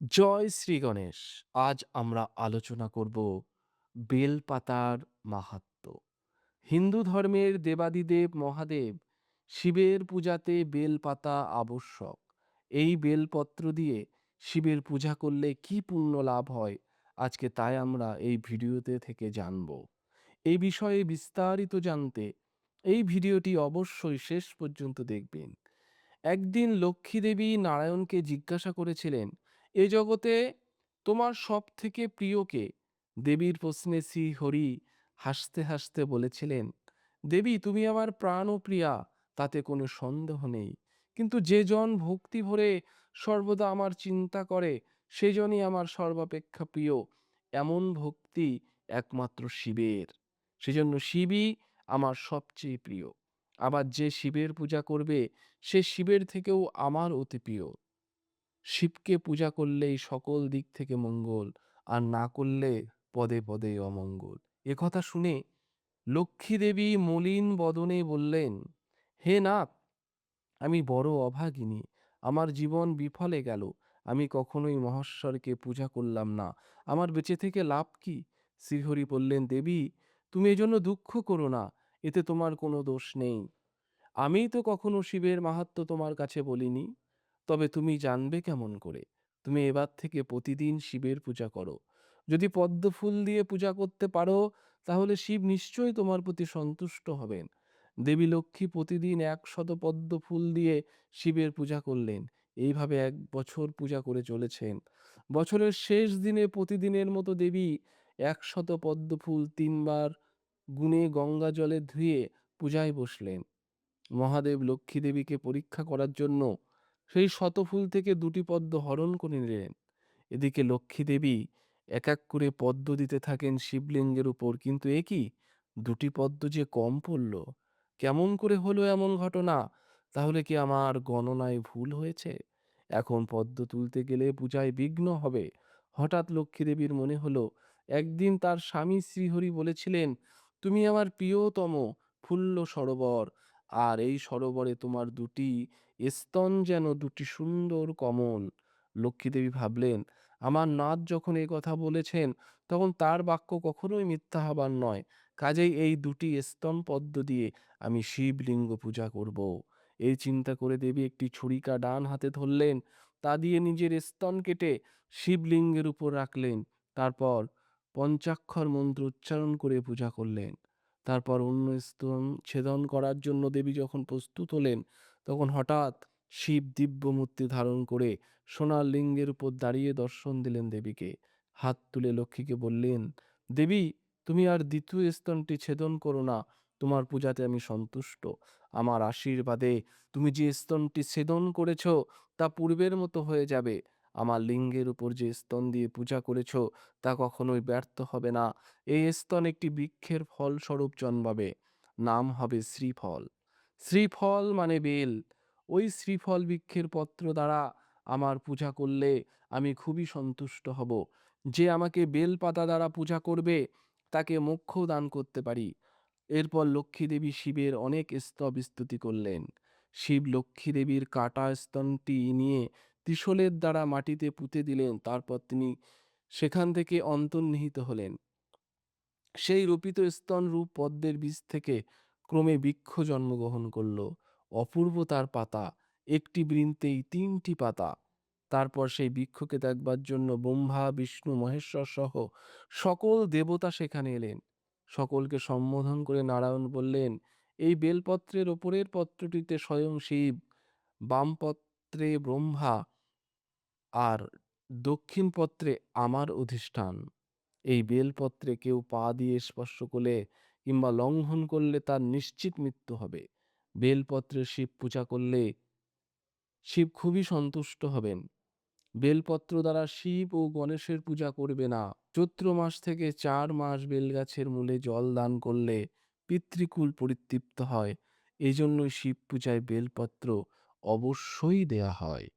জয় শ্রী গণেশ, আজ আমরা আলোচনা করব বেলপাতার মাহাত্ম্য হিন্দু ধর্মের দেবাদিদেব মহাদেব শিবের পূজাতে বেলপাতা আবশ্যক। এই বেলপত্র দিয়ে শিবের পূজা করলে কি পুণ্য লাভ হয়? আজকে তাই আমরা এই ভিডিওতে থেকে জানব। এই বিষয়ে বিস্তারিত জানতে এই ভিডিওটি অবশ্যই শেষ পর্যন্ত দেখবেন। একদিন লক্ষ্মী দেবী নারায়ণকে জিজ্ঞাসা করেছিলেন এ জগতে তোমার সব থেকে প্রিয়কে? দেবীর প্রশ্নে শ্রী হরি হাসতে হাসতে বলেছিলেন, দেবী, তুমি আমার প্রাণ ও প্রিয়া তাতে কোনো সন্দেহ নেই। কিন্তু যে জন ভক্তি ভরে সর্বদা আমার চিন্তা করে সেজনই আমার সর্বাপেক্ষা প্রিয়। এমন ভক্তি একমাত্র শিবের। সেজন্য শিবই আমার সবচেয়ে প্রিয়। আবার যে শিবের পূজা করবে, সে শিবের থেকেও আমার অতি প্রিয়। শিবকে পূজা করলেই সকল দিক থেকে মঙ্গল, আর না করলে পদে পদে অমঙ্গল। একথা শুনে লক্ষ্মী দেবী মলিন বদনে বললেন, হে নাথ, আমি বড় অভাগিনী, আমার জীবন বিফলে গেল, আমি কখনোই মহেশ্বরকে পূজা করলাম না। আমার বেঁচে থেকে লাভ কি? শ্রীহরি বললেন, দেবী, তুমি এজন্য দুঃখ করো না, এতে তোমার কোনো দোষ নেই। আমিই তো কখনো শিবের মাহাত্ম্য তোমার কাছে বলিনি। তবে তুমি জানবে কেমন করে। তুমি এবার থেকে প্রতিদিন শিবের পূজা করো। যদি পদ্ম ফুল দিয়ে পূজা করতে পারো, তাহলে শিব নিশ্চয়ই তোমার প্রতি সন্তুষ্ট হবেন। দেবী লক্ষ্মী প্রতিদিন একশত পদ্ম ফুল দিয়ে শিবের পূজা করলেন। এইভাবে এক বছর পূজা করে চলেছেন। বছরের শেষ দিনে প্রতিদিনের মতো দেবী একশত পদ্ম ফুল তিনবার গুনে গঙ্গা জলে ধুয়ে পূজায় বসলেন। মহাদেব লক্ষ্মী দেবীকে পরীক্ষা করার জন্য সেই শতফুল থেকে দুটি পদ্ম হরণ করে নিলেন। এদিকে লক্ষ্মী দেবী এক এক করে পদ্ম দিতে থাকেন শিবলিঙ্গের উপর। কিন্তু এ কি? দুটি পদ্ম যে কম পড়ল। কেমন করে হলো এমন ঘটনা? তাহলে কি আমার গণনায় ভুল হয়েছে? এখন পদ্ম তুলতে গেলে পূজায় বিঘ্ন হবে। হঠাৎ লক্ষ্মী দেবীর মনে হলো, একদিন তার স্বামী শ্রীহরি বলেছিলেন, তুমি আমার প্রিয়তম ফুল্ল সরোবর, আর এই সরোবরে তোমার দুটি স্তন যেন দুটি সুন্দর কমল। লক্ষ্মীদেবী ভাবলেন, আমার নাথ যখন এই কথা বলেছেন, তখন তার বাক্য কখনোই মিথ্যা হবার নয়। কাজেই এই দুটি স্তন পদ্ম দিয়ে আমি শিবলিঙ্গ পূজা করব। এই চিন্তা করে দেবী একটি ছুরিকা ডান হাতে ধরলেন, তা দিয়ে নিজের স্তন কেটে শিবলিঙ্গের উপর রাখলেন। তারপর পঞ্চাক্ষর মন্ত্র উচ্চারণ করে পূজা করলেন। তারপর অন্য স্তন ছেদন করার জন্য দেবী যখন প্রস্তুত হলেন তখন হঠাৎ শিব দিব্য মূর্তি ধারণ করে সোনার লিঙ্গের উপর দাঁড়িয়ে দর্শন দিলেন দেবীকে। হাত তুলে লক্ষ্মীকে বললেন, দেবী, তুমি আর দ্বিতীয় স্তনটি ছেদন করো না। তোমার পূজাতে আমি সন্তুষ্ট। আমার আশীর্বাদে তুমি যে স্তনটি ছেদন করেছ, তা পূর্বের মতো হয়ে যাবে। আমার লিঙ্গের উপর যে স্তন দিয়ে পূজা করেছ, তা কখনোই ব্যর্থ হবে না। এই স্তন একটি বৃক্ষের ফলস্বরূপ জন্মাবে। নাম হবে শ্রীফল। শ্রীফল মানে বেল। ওই শ্রীফল বৃক্ষের পত্র দ্বারা আমার পূজা করলে আমি খুবই সন্তুষ্ট হব। যে আমাকে বেল পাতা দ্বারা পূজা করবে, তাকে মোক্ষ দান করতে পারি। এরপর লক্ষ্মী দেবী শিবের অনেক স্তব স্তুতি করলেন। শিব লক্ষ্মী দেবীর কাটা স্তনটি নিয়ে ত্রিশূলের দ্বারা মাটিতে পুঁতে দিলেন, তারপর তিনি সেখান থেকে অন্তর্নিহিত হলেন। সেই রূপিত স্তন রূপ পদ্মের বীজ থেকে ক্রমে বৃক্ষ জন্মগ্রহণ করল। অপূর্ব তার পাতা, একটি বৃন্তেই তিনটি পাতা। তারপর সেই বৃক্ষকে দেখবার জন্য ব্রহ্মা, বিষ্ণু, মহেশ্বর সহ সকল দেবতা সেখানে এলেন। সকলকে সম্বোধন করে নারায়ণ বললেন, এই বেলপত্রের ওপরের পত্রটিতে স্বয়ং শিব, বামপত্রে ব্রহ্মা আর দক্ষিণ পত্রে আমার অধিষ্ঠান। এই বেলপত্রে কেউ পা দিয়ে স্পর্শ করলে কিংবা লঙ্ঘন করলে তার নিশ্চিত মৃত্যু হবে। বেলপত্রে শিব পূজা করলে শিব খুবই সন্তুষ্ট হবেন। বেলপত্র দ্বারা শিব ও গণেশের পূজা করবে না। চৈত্র মাস থেকে চার মাস বেলগাছের মূলে জল দান করলে পিতৃকুল পরিতৃপ্ত হয়। এই জন্যই শিব পূজায় বেলপত্র অবশ্যই দেয়া হয়।